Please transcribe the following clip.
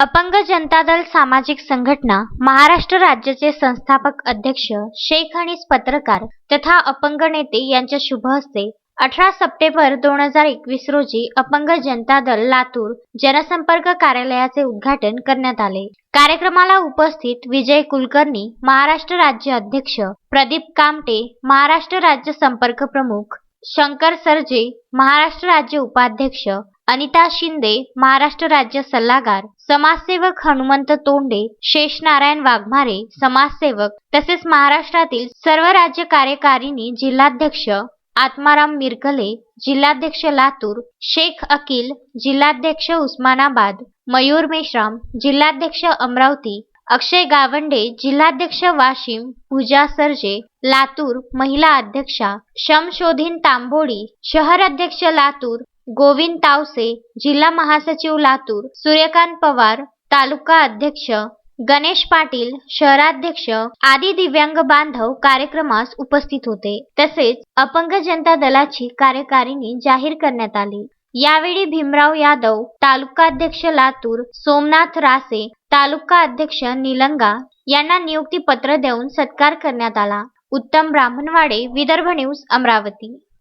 अपंग जनता दल सामाजिक संघटना महाराष्ट्र राज्याचे संस्थापक अध्यक्ष शेख आणि पत्रकार तथा अपंग नेते यांच्या शुभ हस्ते अठरा सप्टेंबर दोन हजार एकवीस रोजी अपंग जनता दल लातूर जनसंपर्क कार्यालयाचे उद्घाटन करण्यात आले. कार्यक्रमाला उपस्थित विजय कुलकर्णी महाराष्ट्र राज्य अध्यक्ष प्रदीप कामटे महाराष्ट्र राज्य संपर्क प्रमुख शंकर सरजे महाराष्ट्र राज्य उपाध्यक्ष अनिता शिंदे महाराष्ट्र राज्य सल्लागार समाजसेवक हनुमंत तोंडे शेषनारायण वाघमारे समाजसेवक तसेच महाराष्ट्रातील सर्व राज्य कार्यकारिणी जिल्हाध्यक्ष आत्माराम मिरकले जिल्हाध्यक्ष लातूर शेख अकिल जिल्हाध्यक्ष उस्मानाबाद मयूर मेश्राम जिल्हाध्यक्ष अमरावती अक्षय गावंडे जिल्हाध्यक्ष वाशिम पूजा सरजे लातूर महिला अध्यक्षा शमशोधीन तांबोडी शहर अध्यक्ष लातूर गोविंद तावसे जिल्हा महासचिव लातूर सूर्यकांत पवार तालुका अध्यक्ष गणेश पाटील शहराध्यक्ष आदी दिव्यांग बांधव कार्यक्रमास उपस्थित होते. तसेच अपंग जनता दलाची कार्यकारिणी जाहीर करण्यात आली. यावेळी भीमराव यादव तालुकाध्यक्ष लातूर सोमनाथ रासे तालुका अध्यक्ष निलंगा यांना नियुक्ती पत्र देऊन सत्कार करण्यात आला. उत्तम ब्राह्मणवाडे विदर्भ न्यूज अमरावती.